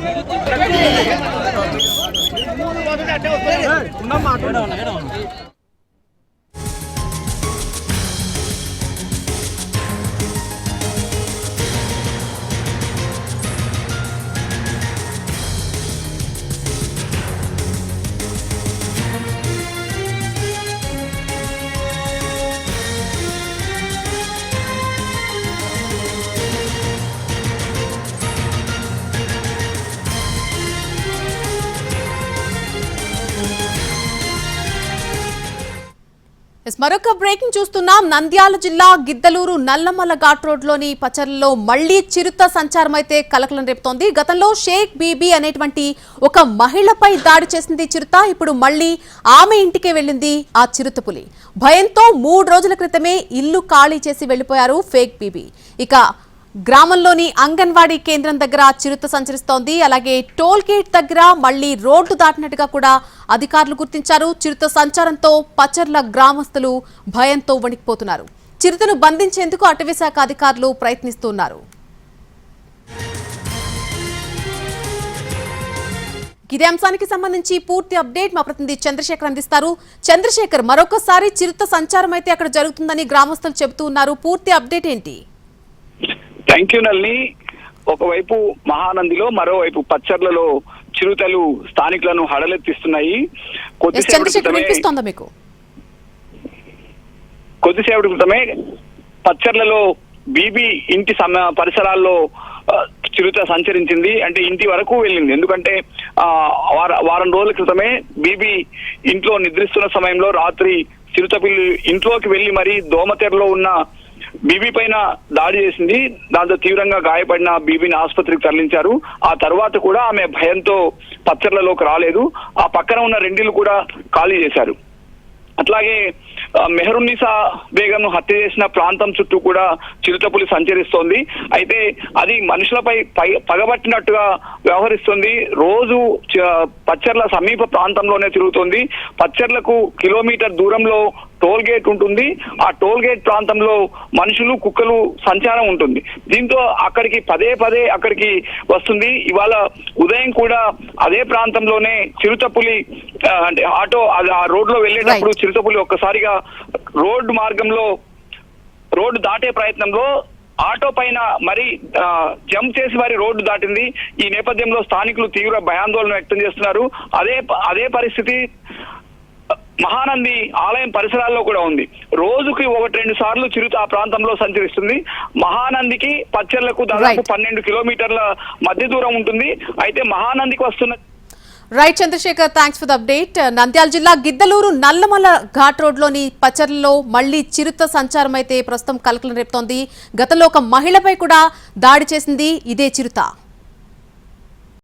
Yes, మరొక breaking చూస్తున్నాం. నంద్యాల జిల్లా గిద్దలూరు నల్లమల్ల ఘాట్ రోడ్లోని పచర్లలో మళ్ళీ చిరుత సంచారం అయితే కలకలం రేపుతోంది. గతంలో షేక్ బీబీ అనేటువంటి ఒక మహిళపై దాడి చేసింది చిరుత. ఇప్పుడు మళ్ళీ ఆమె ఇంటికే వెళ్ళింది ఆ చిరుత పులి. భయంతో మూడు రోజుల క్రితమే ఇల్లు ఖాళీ చేసి వెళ్ళిపోయారు ఫేక్ బీబీ. ఇక గ్రామంలోని అంగన్వాడీ కేంద్రం దగ్గర చిరుత సంచరిస్తోంది. అలాగే టోల్ గేట్ దగ్గర మళ్ళీ రోడ్డు దాటినట్టుగా కూడా అధికారులు గుర్తించారు. చిరుత సంచారంతో పచర్ల గ్రామస్తులు భయంతో వణికిపోతున్నారు. చిరుతను బంధించేందుకు అటవీశాఖ అధికారులు ప్రయత్నిస్తున్నారు. ఇదే అంశానికి సంబంధించి పూర్తి అప్డేట్ మా ప్రతినిధి చంద్రశేఖర్ అందిస్తారు. చంద్రశేఖర్ మరొకసారి చిరుత సంచారం అయితే అక్కడ జరుగుతుందని గ్రామస్తులు చెబుతూ ఉన్నారు. పూర్తి అప్డేట్ ఏంటి? థ్యాంక్ యూ నల్ని ఒకవైపు మహానందిలో మరోవైపు పచ్చర్లలో చిరుతలు స్థానికులను హడలెత్తిస్తున్నాయి. కొద్దిసేపటి వినిపిస్తోందా మీకు? కొద్దిసేపటి క్రితమే పచ్చర్లలో బీబీ ఇంటి సమ పరిసరాల్లో చిరుత సంచరించింది. అంటే ఇంటి వరకు వెళ్ళింది. ఎందుకంటే ఆ వార- వారం రోజుల క్రితమే బీబీ ఇంట్లో నిద్రిస్తున్న సమయంలో రాత్రి చిరుత పిల్లి ఇంట్లోకి వెళ్ళి మరి దోమతెరలో ఉన్న బీబీ పైన దాడి చేసింది. దాంతో తీవ్రంగా గాయపడిన బీబీని ఆసుపత్రికి తరలించారు. ఆ తర్వాత కూడా ఆమె భయంతో పచ్చర్లలోకి రాలేదు. ఆ పక్కన ఉన్న రెండిలు కూడా ఖాళీ చేశారు. అట్లాగే ఆ, మెహరున్నిసా హత్య చేసిన ప్రాంతం చుట్టూ కూడా చిరుతపులి సంచరిస్తోంది. అయితే అది మనుషులపై పై- పగబట్టినట్టుగా వ్యవహరిస్తుంది. రోజు పచ్చర్ల సమీప ప్రాంతంలోనే తిరుగుతోంది. పచ్చర్లకు కిలోమీటర్ దూరంలో టోల్ గేట్ ఉంటుంది. ఆ టోల్ గేట్ ప్రాంతంలో మనుషులు కుక్కలు సంచారం ఉంటుంది. దీంతో అక్కడికి పదే పదే అక్కడికి వస్తుంది. ఇవాళ ఉదయం కూడా అదే ప్రాంతంలోనే చిరుతపులి అంటే ఆటో ఆ రోడ్లో వెళ్ళేటప్పుడు చిరుతపులి ఒక్కసారిగా రోడ్డు మార్గంలో రోడ్డు దాటే ప్రయత్నంలో ఆటో పైన మరి జంప్ చేసి మరి రోడ్డు దాటింది. ఈ నేపథ్యంలో స్థానికులు తీవ్ర భయాందోళన వ్యక్తం చేస్తున్నారు. అదే అదే పరిస్థితి మహానంది ఆలయం పరిసరాల్లో కూడా ఉంది. రోజుకి ఒకటి రెండు సార్లు చిరుత ఆ ప్రాంతంలో సంచరిస్తుంది. మహానందికి పచ్చర్లకు దాదాపు. పన్నెండు కిలోమీటర్ల మధ్య దూరం ఉంటుంది. అయితే మహానందికి వస్తున్న right Chandrasekhar thanks for the update Nandyal జిల్లా గిద్దలూరు నల్లమల ఘాట్ రోడ్లోని పచర్లలో మళ్ళీ చిరుత సంచారం అయితే ప్రస్తుతం కలకలం రేపుతోంది. గతంలో ఒక మహిళపై కూడా దాడి చేసింది ఇదే చిరుత.